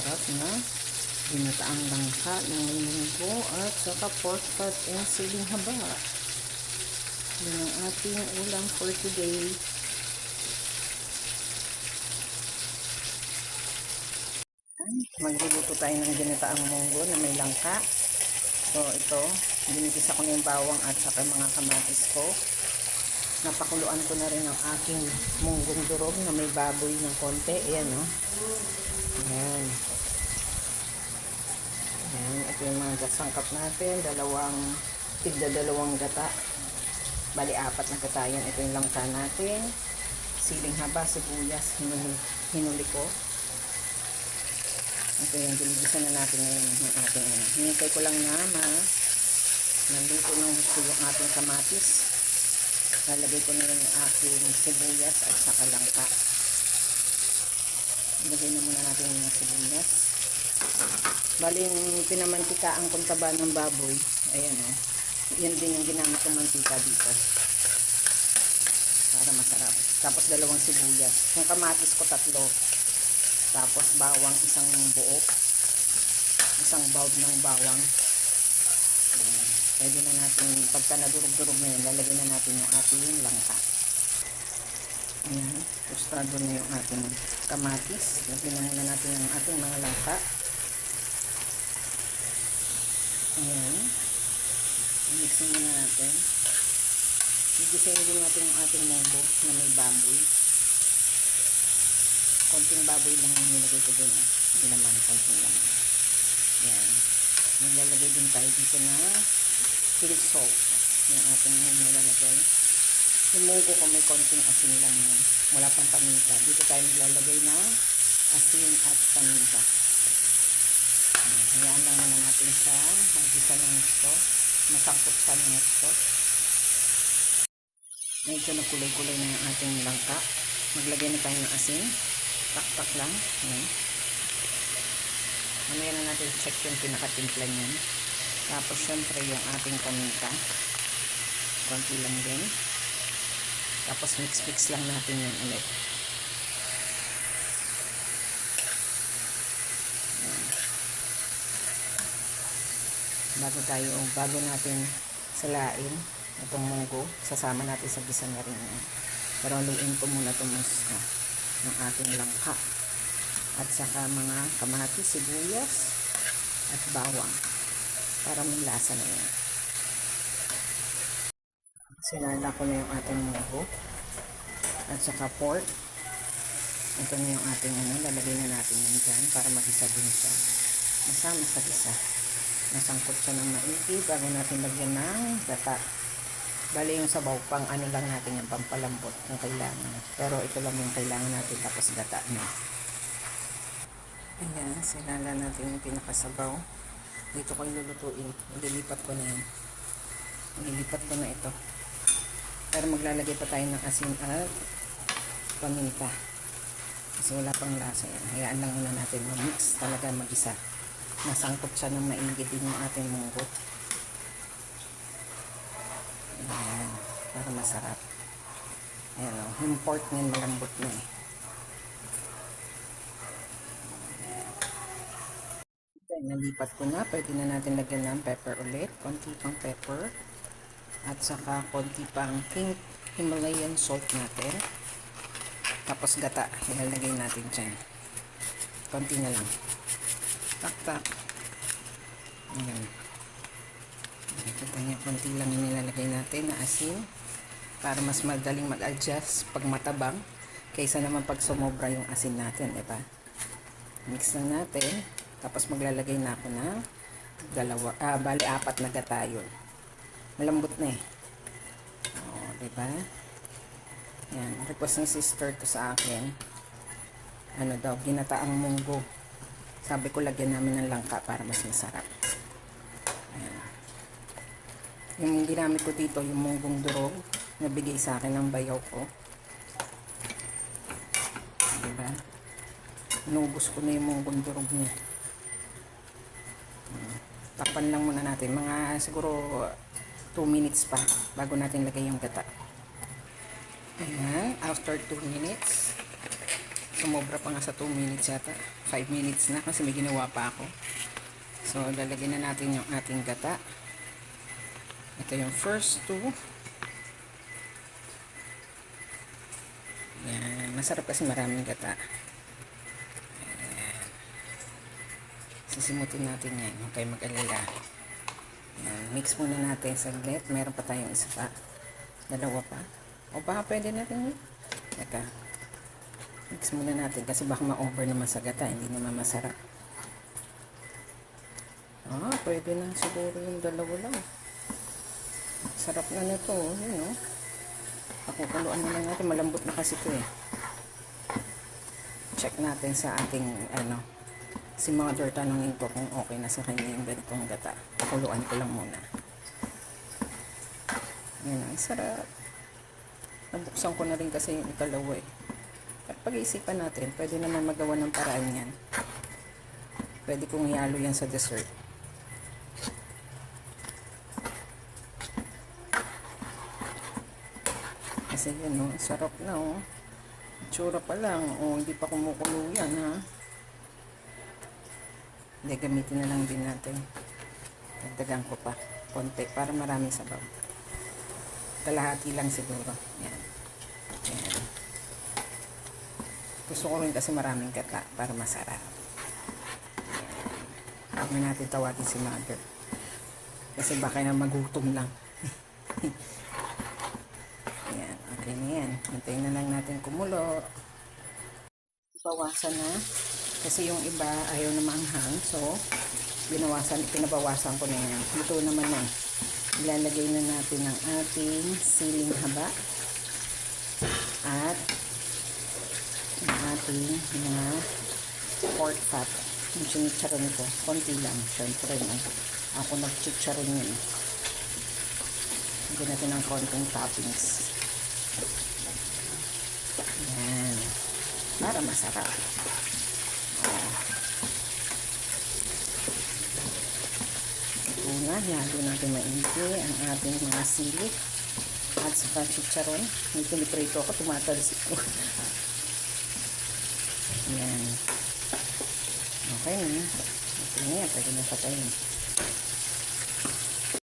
masarap na ginataang langka ng linggo at saka pork fat and siling haba. Yan ang ating ulam for today. Magluluto tayo ng ginataang munggo na may langka. So ito, ginigisa ko na yung bawang at saka mga kamatis ko. Napakuluan ko na rin ang aking munggong durog na may baboy ng konti. Ayan o. Ayan. Ayan. Ito yung mga sangkap natin. Dalawang, tigda dalawang gata. Bali, apat na gata yan. Ito yung langka natin. Siling haba, sibuyas, hinuli, hinuli ko. Ito yung ginigisa na natin ngayon ng ating ano. Hinintay ko lang na ma naluto ng gusto yung ating kamatis. Lalagay ko na yung aking sibuyas at saka langka. Ilagay na muna natin yung sibuyas. Bali yung pinamantikaan kong taba ng baboy. Ayan o. Yan din yung ginamit kong mantika dito. Para masarap. Tapos dalawang sibuyas. Yung kamatis ko tatlo. Tapos bawang isang buo. Isang bulb ng bawang. Ayan. Pwede na natin, pagka nadurog-durog na yun, lalagyan na natin yung ating langka. Ayan. Tostado na yung ating kamatis. Lagyan na natin yung ating mga langka. Ayan. Mixin muna natin. Gigisayin din natin yung ating munggo na may baboy konting baboy lang yung nilagay ko dun. Eh. Hindi naman konting lang. Yan. Maglalagay din tayo dito na pink salt. Yung ating nilalagay. Yung munggo ko may konting asin lang yun. Wala pang paminta. Dito tayo maglalagay ng asin at paminta. Yan. Hayaan lang natin sa magisa ng gusto. Masangkot sa gusto. Medyo nagkulay-kulay na yung ating langka. Maglagay na tayo ng asin taktak lang. Ayan. Mamaya na natin check yung pinakatimpla niyan. Tapos syempre yung ating paminta. Konti lang din. Tapos mix-mix lang natin yan ulit. Bago tayo, bago natin salain itong munggo, sasama natin sa gisa na rin. Pero haluin ko muna itong muska ng ating langka. At saka mga kamatis, sibuyas at bawang. Para may lasa na yan. Sinala ko na yung ating munggo. At saka pork. Ito na yung ating ano, lalagay na natin yan dyan para mag-isa din siya. Masama sa isa nasangkot siya ng maigi bago natin lagyan ng gata Bali yung sabaw pang ano lang natin yung pampalambot ng kailangan. Pero ito lang yung kailangan natin tapos gata na. Ayan, sinala natin yung pinakasabaw. Dito ko ilulutuin. Ililipat ko na yan. Ililipat ko na ito. Pero maglalagay pa tayo ng asin at paminta. Kasi wala pang lasa yan. Hayaan lang muna natin mag-mix talaga mag-isa. Nasangkot siya ng maigi din yung ating munggot. Ayan, para masarap. Ayan o, yung pork niyan malambot na eh. Ayan, nalipat ko na. Pwede na natin lagyan ng pepper ulit. Konti pang pepper. At saka konti pang pink Himalayan salt natin. Tapos gata, ilalagay natin dyan. Konti na lang. Tak-tak. Ayan. Kita niya, konti lang yung nilalagay natin na asin para mas madaling mag-adjust pag matabang kaysa naman pag sumobra yung asin natin, di ba? Mix lang natin. Tapos maglalagay na ako ng dalawa, ah, bali apat na gata. Malambot na eh. O, di ba? Yan, request ng sister to sa akin. Ano daw, ginataang munggo. Sabi ko lagyan namin ng langka para mas masarap. Yung ginamit ko dito, yung munggong durog, nabigay sa akin ng bayaw ko. Diba? Inubos ko na yung munggong durog niya. Takpan lang muna natin. Mga siguro 2 minutes pa bago natin lagay yung gata. Ayan. After 2 minutes, Sumobra pa nga sa 2 minutes yata. 5 minutes na kasi may ginawa pa ako. So, lalagyan na natin yung ating gata. Ito yung first two. Yan. Masarap kasi maraming gata. Ayan. Sisimutin natin yan. Huwag kayo mag-alala. Yan. Mix muna natin saglit. Meron pa tayong isa pa. Dalawa pa. O baka pwede natin. Teka. Mix muna natin kasi baka ma-over naman sa gata. Hindi naman masarap. Ah, pwede na siguro yung dalawa lang. Sarap na nito. Yun, oh. Pakukuluan na lang natin. Malambot na kasi ito eh. Check natin sa ating, ano, si mother tanongin ko kung okay na sa kanya yung ganitong gata. Pakuluan ko lang muna. Yan, ang sarap. Nabuksan ko na rin kasi yung ikalawa eh. Pag-iisipan natin, pwede naman magawa ng paraan yan. Pwede kong ihalo yan sa dessert. Kasi yun, oh, sarap na, oh. Tsura pa lang, oh, hindi pa kumukulo yan, ha. Hindi, gamitin na lang din natin. Dagdagan ko pa, konti, para maraming sabaw. Kalahati lang siguro. Yan. Yan. Gusto ko rin kasi maraming gata para masarap. Huwag na natin tawagin si mother. Kasi baka na magutom lang. Yan, okay na yan. Hintayin na lang natin kumulo. Bawasan na. Kasi yung iba ayaw na maanghang. So, binawasan, pinabawasan ko na yan. Ito naman yan. Ilalagay na natin ang ating siling haba. At ang ating mga pork fat. Yung sinitsaron ko. Konti lang. Siyempre, no? Ako nagchicharon yun. Lagyan natin ng konting toppings. Yan. Para masarap. Oh. Una, halo natin maigi ang ating mga sili at saka chicharon. May piniprito ako, tumatalsik ko. Yan. Okay na. Okay na. Pwede na patayin.